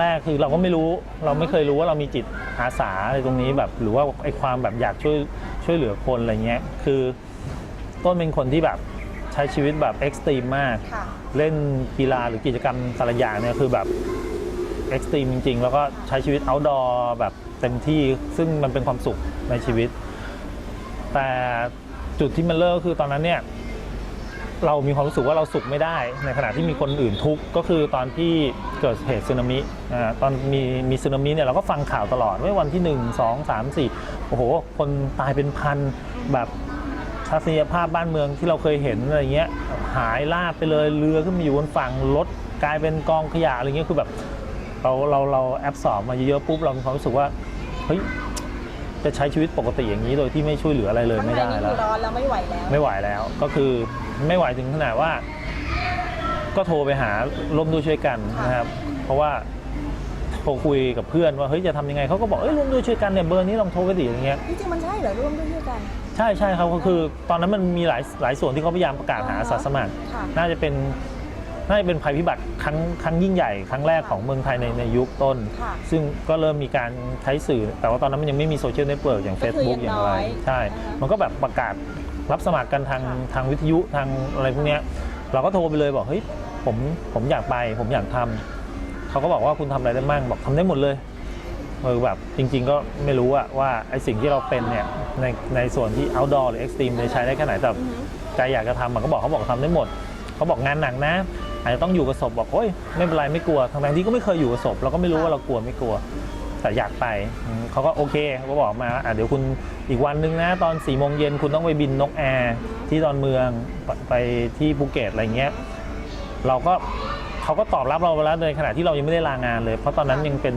แรกคือเราก็ไม่รู้เราไม่เคยรู้ว่าเรามีจิตอาสาอะไรตรงนี้แบบหรือว่าไอความแบบอยากช่วยช่วยเหลือคนอะไรเงี้ยคือต้นเป็นคนที่แบบใช้ชีวิตแบบเอ็กซ์ตรีมมาก ค่ะ เล่นกีฬาหรือกิจกรรมแต่ละอย่างเนี่ยคือแบบเอ็กซ์ตรีมจริงๆ แล้วก็ใช้ชีวิต outdoor แบบเต็มที่ซึ่งมันเป็นความสุขในชีวิต แต่จุดที่มันเลิกก็คือตอนนั้นเนี่ย เรามีความรู้สึกว่าเราสุขไม่ได้ ในขณะที่มีคนอื่นทุกข์ก็คือตอนที่เกิดเหตุสึนามิอ่าตอนมีมีสึนามิเนี่ยเราก็ฟังข่าวตลอดว่าวันที่ 1 2 3 4โอ้โห คนตายเป็นพันแบบทัศนียภาพบ้านเมืองที่เราเคยเห็นอะไรเงี้ยหายลาบไปเลยเรือขึ้นมาอยู่บนฝั่งรถกลายเป็นกองขยะอะไรเงี้ยคือแบบเราเราเราแอบสอบมาเยอะๆปุ๊บเรามีความรู้สึกว่าเฮ้ย จะใช้ชีวิตปกติอย่างนี้โดยที่ไม่ช่วยเหลืออะไรเลยข้างไม่ในได้นี่แล้คืวอร้อนแล้วไม่ไหวแล้ว ไม่ไหวแล้วก็คือไม่ไหวถึงขนาดว่า ก็โทรไปหาร่วมด้วยช่วยกันค่ะนะครับ เพราะว่าโทรคุยกับเพื่อนว่าเฮ้ยจะทำยังไงเขาก็บอกเอ้ยร่วมด้วยช่วยกันเนี่ยเบอร์นี้ลองโทรไปดิอย่างเงี้ยจริงๆมันใช่เหรอร่วมด้วยช่วยกัน ใช่ใช่ครับก็คือ ตอนนั้นมันมีหลายหลายส่วนที่เขาพยายามประกาศหาอาสาสมัครค่ะน่าจะเป็น น่าจะเป็นภัยพิบัติครั้งครั้งยิ่งใหญ่ครั้งแรกของเมืองไทยในในยุคต้น ค่ะซึ่งก็เริ่มมีการใช้สื่อ แต่ว่าตอนนั้นมันยังไม่มีโซเชียลเน็ตเวิร์กอย่าง ก็คือ Facebook ยัอย่างงน้ไรอยใช่ อ่าฮะมันก็แบบประกาศรับสมัครกันทางค่ะ ทางวิทยุทางอะไรพวกเนี้ยเราก็โทรไปเลยบอกเฮ้ยผมผมอยากไป ผมอยากทำเขาก็บอกว่าคุณทำอะไรได้มั่งบอกทำได้หมดเลยเออแบบจริง ๆ ก็ไม่รู้อะว่าไอสิ่งที่เราเป็นเนี่ยในในส่วนที่ outdoor หรือ extreme เนี่ยใช้ได้แค่ไหนแต่ อือหือใจอยากจะทำมันก็บอกเขาบอกทำได้หมด เขาบอกงานหนักนะ อาจจะต้องอยู่กับศพบอกโอ้ยไม่เป็นไรไม่กลัวทั้งๆที่ก็ไม่เคยอยู่กับศพเราก็ไม่รู้ว่าเรากลัวไม่กลัว แต่อยากไปอืมเขาก็โอเคเขาก็บอกมาอะเดี๋ยวคุณอีกวันหนึงนะตอน4ี่โมงเย็นคุณต้องไปบินนกแอร์ที่ดอนเมืองไปไปที่ภูเก็ตอะไรเงี้ยเราก็เขาก็ตอบรับเราไปแล้วในขณะที่เรายังไม่ได้ลางานเลย เพราะตอนนั้นยังเป็น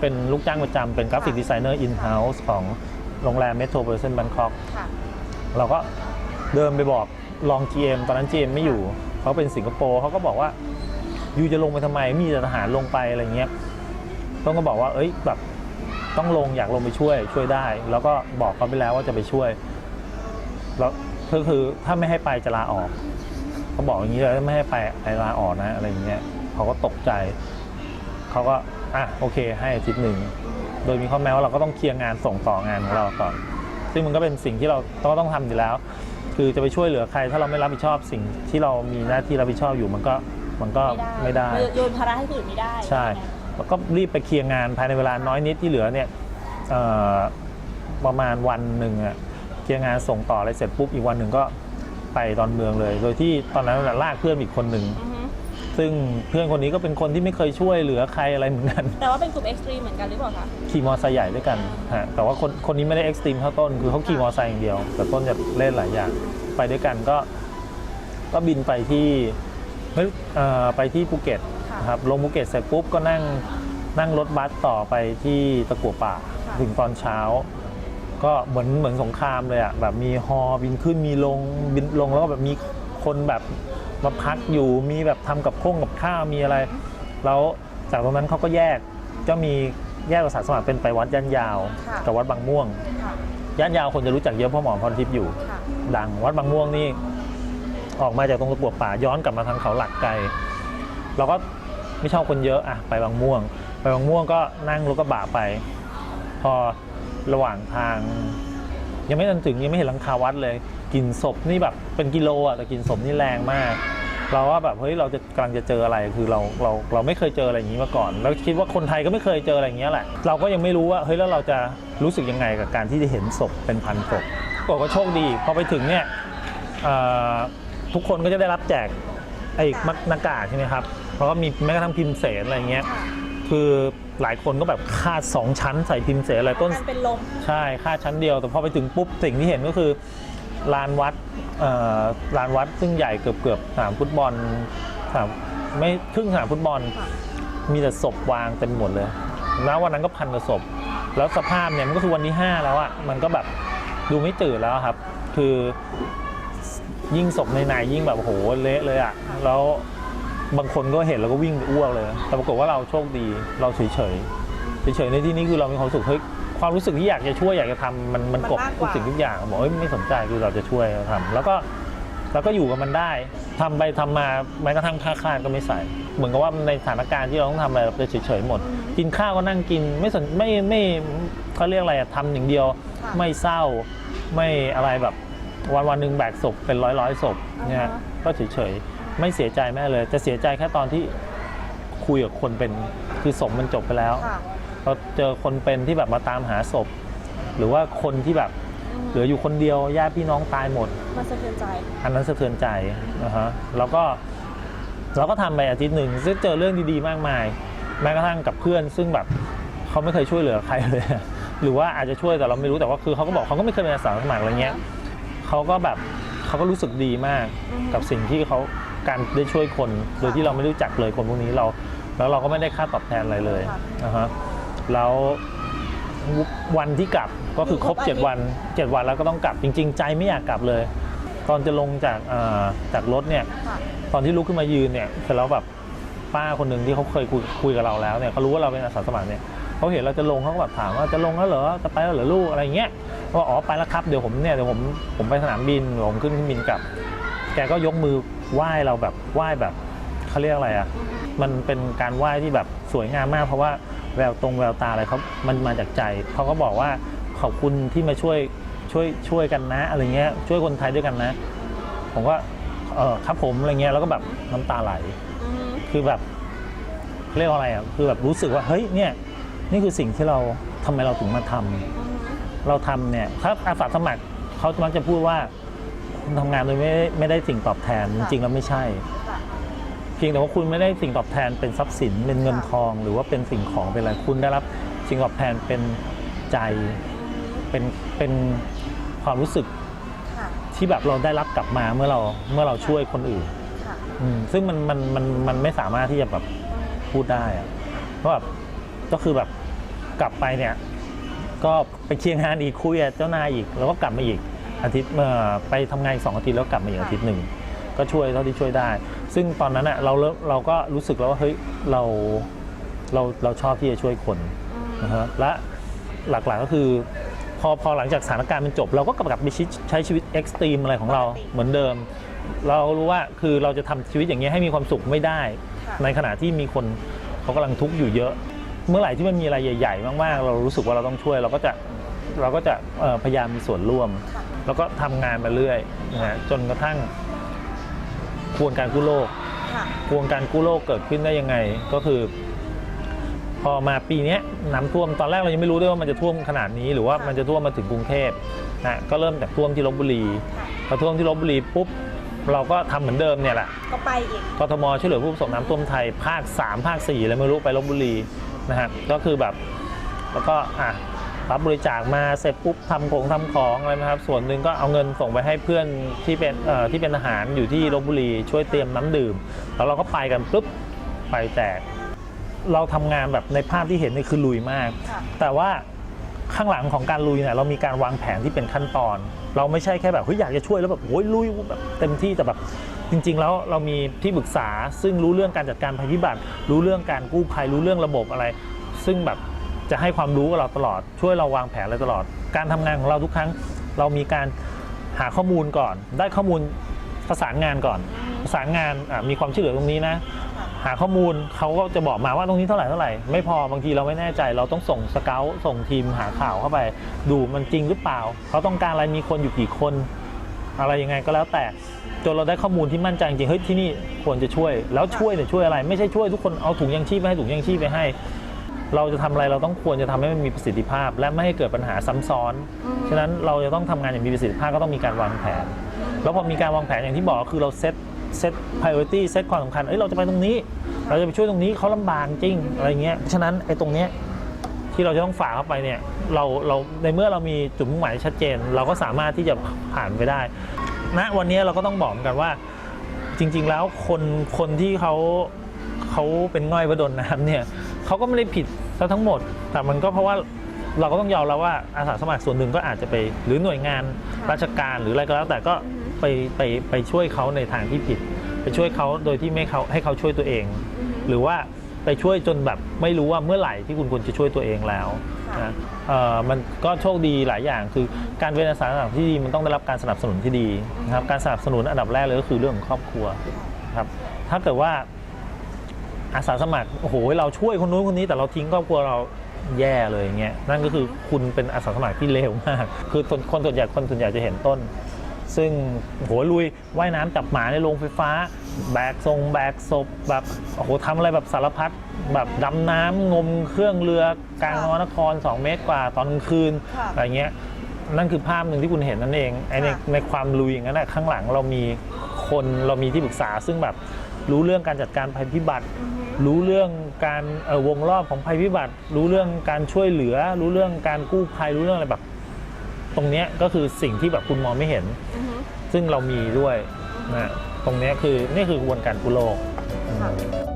เป็นลูกจ้างประจำเป็นกราฟิกดีไซเนอร์อินเฮ้าส์ของโรงแรมเมโทรโพลิแซนแบงคอกค่ะเราก็เดินไปบอกลอง GM ตอนนั้น GM ไม่อยู่ เขาเป็นสิงคโปร์เขาก็บอกว่ายูจะลงไปทำไมมีแต่ทหารลงไปอะไรเงี้ยต้องก็บอกว่า เอ้ยแบบต้องลงอยากลงไปช่วย ช่วยได้ แล้วก็บอกเขาไปแล้วว่าจะไปช่วยแล้วก็คือถ้าไม่ให้ไปจะลาออกเขาบอกอย่างนี้เลยไม่ให้ไปไปลาออกนะอะไรเงี้ยเขาก็ตกใจเขาก็อะโอเค ให้อาทิตย์หนึ่งโดยมีข้อแม้ว่าเราก็ต้องเคลียร์งานส่งต่องานของเราก่อน ซึ่งมันก็เป็นสิ่งที่เราต้องต้องทำอยู่แล้ว คือจะไปช่วยเหลือใคร ถ้าเราไม่รับผิดชอบสิ่งที่เรามีหน้าที่รับผิดชอบอยู่มันก็มันก็ไม่ได้โยนภาระให้คนอื่นไม่ได้ ใช่แล้วก็รีบไปเคลียร์งานภายในเวลาน้อยนิดที่เหลือเนี่ยเอ่อประมาณวันหนึ่งอะเคลียร์งานส่งต่ออะไรเสร็จปุ๊บอีกวันหนึ่งก็ไปตอนเมืองเลย โดยที่ตอนนั้นน่ะลากเพื่อนอีกคนหนึ่งอือฮึ ซึ่งเพื่อนคนนี้ก็เป็นคนที่ไม่เคยช่วยเหลือใครอะไรเหมือนกัน แต่ว่าเป็นกลุ่มเอ็กซ์ตรีมเหมือนกันหรือเปล่าคะ ขี่มอเตอร์ไซค์ใหญ่ด้วยกันฮะแต่ว่าคนคนนี้ไม่ได้เอ็กซ์ตรีมเท่าต้น คือเขาขี่มอเตอร์ไซค์อย่างเดียว แต่ต้นจะเล่นหลายอย่าง ไปด้วยกันก็ ก็บินไปที่เฮ้ยเอ่อไปที่ภูเก็ตค่ะนะครับ ลงภูเก็ตเสร็จปุ๊บก็นั่งนั่งรถบัสต่อไปที่ตะกัวป่า ค่ะ ถึงตอนเช้า ก็เหมือนเหมือนสงครามเลยอะแบบมีฮอบินขึ้นมีลงบินลงแล้วก็แบบมีคนแบบ มาพักอยู่มีแบบทำกับข้งกับข้าวมีอะไร แล้วจากตรงนั้นเขาก็แยกก็มีแยกภาษาสมัครเป็นไปวัดย่านยาวค่ะกับวัดบางม่วงค่ะย่านยาวคนจะรู้จักเยอะเพราะหมอพรทิพย์อยู่ค่ะดังวัดบางม่วงนี่ออกมาจากตรงตะกัวป่าย้อนกลับมาทางเขาหลักไกลเราก็ไม่ชอบคนเยอะอะไปบางม่วง ไปบางม่วงก็นั่งรถกระบะไป พอระหว่างทาง ยังไม่ทันถึงยังไม่เห็นหลังคาวัดเลยกลิ่นศพนี่แบบเป็นกิโลอะแต่กลิ่นศพนี่แรงมาก เราว่าแบบเฮ้ยเราจะกำลังจะเจออะไรคือเราเราเราไม่เคยเจออะไรอย่างนี้มาก่อน แล้วคิดว่าคนไทยก็ไม่เคยเจออะไรอย่างเงี้ยแหละเราก็ยังไม่รู้ว่าเฮ้ยแล้วเราจะรู้สึกยังไงกับการที่จะเห็นศพเป็นพันศพบอกว่าโชคดีพอไปถึงเนี่ยทุกคนก็จะได้รับแจกไอ้มักหน้ากากใช่ไหมครับเพราะว่ามีแม้กระทั่งพิมพ์เสนอะไรเงี้ย ค่ะคือหลายคนก็แบบคาดสองชั้นใส่พิมพ์เสนอะไรต้น การเป็นลม ใช่ค่าชั้นเดียวแต่พอไปถึงปุ๊บสิ่งที่เห็นก็คือลานวัดเอ่อลานวัดซึ่งใหญ่เกือบเกือบสนามฟุตบอลสนามไม่ครึ่งสนามฟุตบอล ค่ะ มีแต่ศพวางเต็มหมดเลยแล้ววันนั้นก็พันกว่าศพ แล้วสภาพเนี่ยมันก็คือวันที่5แล้วอะมันก็แบบดูไม่ตื่นแล้วครับ คือยิ่งศพในในยิ่งแบบโหเละเลยอะแล้ว บางคนก็เห็นแล้วก็วิ่งไปอ้วกเลย แต่ปรากฏว่าเราโชคดีเราเฉยเฉยๆเฉยๆในที่นี้คือเรามีความรู้สึกเฮ้ยความรู้สึกที่อยากจะช่วยอยากจะทำมันมันกบมันมากกทุกว่าสิ่งทุกอย่างบอกเอ้ยไม่สนใจคือเราจะช่วยเราทำแล้วก็แล้วก็อยู่กับมันได้ทำไปทำมาแม้กระทั่งค่าคลาดก็ไม่ใส่ เหมือนกับว่าในสถานการณ์ที่เราต้องทำอะไรเราจะเฉยๆหมด กินข้าวก็นั่งกินไม่สนไม่ไม่เขาเรียกอะไรอะทำอย่างเดียวค่ะไม่เศร้าไม่อะไรแบบวันวันหนึ่งแบกศพเป็นร้อยร้อยๆศพเนี่ยอ่าฮะก็เฉยๆ ไม่เสียใจแม่เลย จะเสียใจแค่ตอนที่คุยกับคนเป็นคือศพมันจบไปแล้วค่ะ เราเจอคนเป็นที่แบบมาตามหาศพ หรือว่าคนที่แบบอืมเหลืออยู่คนเดียวญาติพี่น้องตายหมด มันสะเทือนใจ อันนั้นสะเทือนใจนะฮะแล้วก็เราก็ทำไปอาทิตย์หนึ่งซึ่งเจอเรื่องดีๆ มากมาย แม้กระทั่งกับเพื่อน ซึ่งแบบเขาไม่เคยช่วยเหลือใครเลย หรือว่าอาจจะช่วยแต่เราไม่รู้แต่ว่าคือเขาก็บอกเขาก็ไม่เคยเป็นอาสาสมัครอะไรเงี้ยเขาก็แบบเขาก็รู้สึกดีมากอือฮึกับสิ่งที่เขา การได้ช่วยคนโดยที่เราไม่รู้จักเลยคนพวกนี้เราแล้วเราก็ไม่ได้ค่าตอบแทนอะไรเลยค่ะนะฮะแล้ววันที่กลับก็คือครบครบอาทิตย์7วัน 7 วันแล้วก็ต้องกลับจริง ๆ ใจไม่อยากกลับเลย ตอนจะลงจากเอ่อจากรถเนี่ยค่ะตอนที่ลุกขึ้นมายืนเนี่ยเสร็จแล้วแบบป้าคนหนึ่งที่เขาเคยคุยคุยกับเราแล้วเนี่ยเขารู้ว่าเราเป็นอาสาสมัครเนี่ยเขาเห็นเราจะลงเขาก็แบบถามว่าจะลงแล้วเหรอจะไปแล้วเหรอลูกอะไรเงี้ยก็บอกอ๋อไปแล้วครับเดี๋ยวผมเนี่ยเดี๋ยวผมผมไปสนามบินเดี๋ยวผมขึ้นเครื่องบินกลับ แกก็ยกมือ ไหว้เราแบบไหว้แบบเขาเรียกอะไรอะมันเป็นการไหว้ที่แบบสวยงามมาก เพราะว่าแววตรงแววตาอะไรเขามันมาจากใจเขาก็บอกว่าขอบคุณที่มาช่วยช่วยช่วยกันนะอะไรเงี้ยช่วยคนไทยด้วยกันนะ ผมก็เออครับผมอะไรเงี้ยแล้วก็แบบน้ำตาไหล คือแบบเรียกอะไรอะคือแบบรู้สึกว่าเฮ้ยเนี่ยนี่คือสิ่งที่เราทำไมเราถึงมาทำอืมเราทำเนี่ยถ้าอาสาสมัครเขามักจะพูดว่า ทำงานโดยไม่ได้ไม่ได้สิ่งตอบแทนจริงๆแล้วไม่ใช่ค่ะเพียงแต่ว่าคุณไม่ได้สิ่งตอบแทนเป็นทรัพย์สินเป็นเงินทอง หรือว่าเป็นสิ่งของเป็นอะไรคุณได้รับสิ่งตอบแทนเป็นใจอืมเป็นเป็นความรู้สึกค่ะที่แบบเราได้รับกลับมาเมื่อเราเมื่อเราช่วยคนอื่นค่ะอืมซึ่งมันมันมันมันไม่สามารถที่จะแบบอืมพูดได้อะเพราะแบบก็คือแบบกลับไปเนี่ย ก็ไปเคลียร์งานอีกคุยกับเจ้านายอีก แล้วก็กลับมาอีก อาทิตย์เมื่อไปทำงานอีกสองอาทิตย์แล้วกลับมาอีกอาทิตย์หนึ่งก็ช่วยเท่าที่ช่วยได้ ซึ่งตอนนั้นอะเราเริ่มเราก็รู้สึกแล้วว่าเฮ้ยเราเราเราชอบที่จะช่วยคนอืมนะฮะและหลักๆก็คือพอพอหลังจากสถานการณ์มันจบ เราก็กลับไปใช้ชีวิตเอ็กซ์ตรีมอะไรของเราเหมือนเดิม เรารู้ว่าคือเราจะทำชีวิตอย่างนี้ยให้มีความสุขไม่ได้ค่ะในขณะที่มีคนเขากำลังทุกข์อยู่เยอะ เมื่อไหร่ที่มันมีอะไรใหญ่ ๆ มากๆ เรารู้สึกว่าเราต้องช่วยเราก็จะเราก็จะเอ่อพยายามมีส่วนร่วมค่ะ แล้วก็ทำงานมาเรื่อยนะฮะจนกระทั่งกระบวนการกู้โลก ค่ะ กระบวนการกู้โลกเกิดขึ้นได้ยังไงก็คือ พอมาปีเนี้ยน้ำท่วมตอนแรกเรายังไม่รู้ด้วยว่ามันจะท่วมขนาดนี้ หรือว่าค่ะมันจะท่วมมาถึงกรุงเทพนะก็เริ่มจากท่วมที่ลบบุรีค่ะพอท่วมที่ลบบุรีปุ๊บเราก็ทำเหมือนเดิมเนี่ยแหละก็ไปอีก กทมช่วยเหลือผู้ประสบน้ำท่วมไทยภาค 3 ภาค4อะไรไม่รู้ไปลบบุรีนะฮะก็คือแบบแล้วก็อะ รับบริจาคมาเสร็จปุ๊บทำของทำของอะไรนะครับ ส่วนหนึ่งก็เอาเงินส่งไปให้เพื่อนที่เป็นเอ่อที่เป็นทหารอยู่ที่ลบบุรีช่วยเตรียมน้ำดื่ม แล้วเราก็ไปกันปุ๊บไปแตก เราทำงานแบบในภาพที่เห็นนี่คือลุยมากค่ะแต่ว่าข้างหลังของการลุยเนี่ยเรามีการวางแผนที่เป็นขั้นตอน เราไม่ใช่แค่แบบเฮ้ยอยากจะช่วยแล้วแบบโอ้ยลุยแบบเต็มที่แต่แบบจริง ๆ แล้วเรามีที่ปรึกษาซึ่งรู้เรื่องการจัดการภัยพิบัติ รู้เรื่องการกู้ภัยรู้เรื่องระบบอะไร ซึ่งแบบ จะให้ความรู้กับเราตลอด ช่วยเราวางแผนอะไรตลอด การทำงานของเราทุกครั้ง เรามีการหาข้อมูลก่อน ได้ข้อมูลประสานงานก่อน ประสานงานมีความช่วยเหลือตรงนี้นะ หาข้อมูลเขาก็จะบอกมาว่าตรงนี้เท่าไหร่เท่าไหร่ไม่พอบางทีเราไม่แน่ใจ เราต้องส่งสเกลส่งทีมหาข่าวเข้าไป ดูมันจริงหรือเปล่าเขาต้องการอะไรมีคนอยู่กี่คน อะไรยังไงก็แล้วแต่จนเราได้ข้อมูลที่มั่นใจจริงเฮ้ยที่นี่ควรจะช่วย แล้วช่วยเนี่ยช่วยอะไร ไม่ใช่ช่วยทุกคนเอาถุงยังชีพไปให้ถุงยังชีพไปให้ เราจะทำอะไรเราต้องควรจะทำให้มันมีประสิทธิภาพ และไม่ให้เกิดปัญหาซ้ำซ้อนอืมฉะนั้นเราจะต้องทำงานอย่างมีประสิทธิภาพก็ต้องมีการวางแผน แล้วพอมีการวางแผนอย่างที่บอกก็คือเราเซตเซต priority เซตความสำคัญเอ้ยเราจะไปตรงนี้ เราจะไปช่วยตรงนี้เขาลำบากจริงอะไรเงี้ยฉะนั้นไอ้ตรงเนี้ยที่เราจะต้องฝ่าเข้าไปเนี่ยเราเราในเมื่อเรามีจุดมุ่งหมายชัดเจน เราก็สามารถที่จะผ่านไปได้ณวันนี้เราก็ต้องบอกเหมือนกันว่า จริง ๆ แล้วคนคนที่เขาเขาเป็นง่อยประดนน้ำเนี่ยเขาก็ไม่ได้ผิด ซะทั้งหมด แต่มันก็เพราะว่าเราก็ต้องยอมแล้วว่าอาสาสมัครส่วนหนึ่งก็อาจจะไปหรือหน่วยงานค่ะราชการหรืออะไรก็แล้วแต่ก็ไปไปไปช่วยเขาในทางที่ผิด ไปช่วยเขาโดยที่ไม่เขาให้เขาช่วยตัวเองอืมหรือว่าไปช่วยจนแบบไม่รู้ว่าเมื่อไหร่ที่คุณควรจะช่วยตัวเองแล้วค่ะนะเอ่อมันก็โชคดีหลายอย่าง คือการเป็นอาสาสมัครที่ดีมันต้องได้รับการสนับสนุนที่ดีนะครับการสนับสนุนอันดับแรกเลยก็คือเรื่องของครอบครัวครับถ้าเกิดว่า อาสาสมัครโอ้โหเราช่วยคนนู้นคนนี้แต่เราทิ้งครอบครัวเราแย่เลยอย่างเงี้ยนั่นก็คือคุณเป็นอาสาสมัครที่เลวมาก คือคนคนส่วนใหญ่คนส่วนใหญ่จะเห็นต้น ซึ่งโหลุยว่ายน้ำจับหมาในโรงไฟฟ้า แบกทรงแบกศพแบบโอ้โหทำอะไรแบบสารพัดแบบดำน้ำงมเครื่องเรือกลางนวนคร 2 เมตรกว่าตอนกลางคืนค่ะอะไรเงี้ยนั่นคือภาพหนึ่งที่คุณเห็นนั่นเองไอ้ในค่ะในความลุยอย่างนั้นนะข้างหลังเรามีคนเรามีที่ปรึกษาซึ่งแบบ รู้เรื่องการจัดการภัยพิบัติ รู้เรื่องการเอ่อวงรอบของภัยพิบัติ รู้เรื่องการช่วยเหลือ รู้เรื่องการกู้ภัยรู้เรื่องอะไรแบบตรงเนี้ยก็คือสิ่งที่แบบคุณมองไม่เห็นอือฮึซึ่งเรามีด้วยนะตรงเนี้ยคือนี่คือกระบวนการกู้โลกค่ะอืม